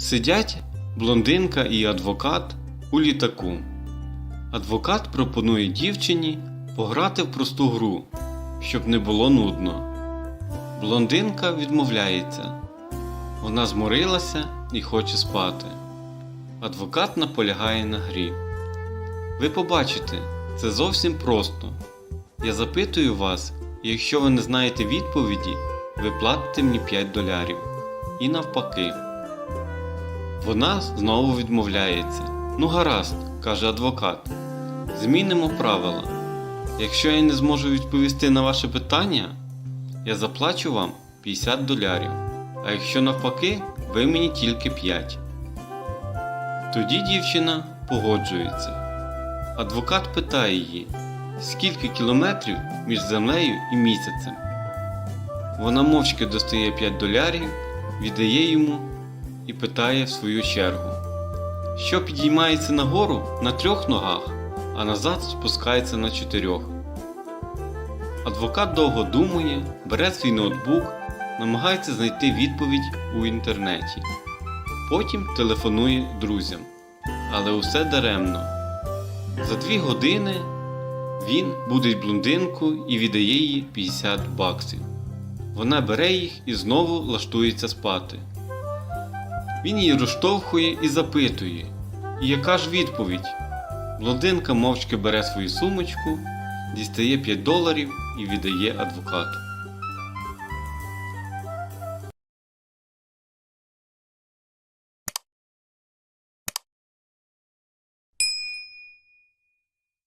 Сидять блондинка і адвокат у літаку. Адвокат пропонує дівчині пограти в просту гру, щоб не було нудно. Блондинка відмовляється. Вона зморилася і хоче спати. Адвокат наполягає на грі. Ви побачите, це зовсім просто. Я запитую вас, якщо ви не знаєте відповіді, ви платите мені 5 долярів. І навпаки. Вона знову відмовляється. Ну гаразд, каже адвокат. Змінимо правила. Якщо я не зможу відповісти на ваше питання, я заплачу вам 50 долярів. А якщо навпаки, ви мені тільки 5. Тоді дівчина погоджується. Адвокат питає її, скільки кілометрів між землею і місяцем. Вона мовчки достає 5 долярів, віддає йому і питає в свою чергу, що підіймається нагору на трьох ногах, а назад спускається на чотирьох. Адвокат довго думає, бере свій ноутбук, намагається знайти відповідь у інтернеті. Потім телефонує друзям, але усе даремно. За дві години він будить блондинку і віддає їй 50 баксів. Вона бере їх і знову лаштується спати. Він її розштовхує і запитує, і яка ж відповідь? Блондинка мовчки бере свою сумочку, дістає 5 доларів і віддає адвокату.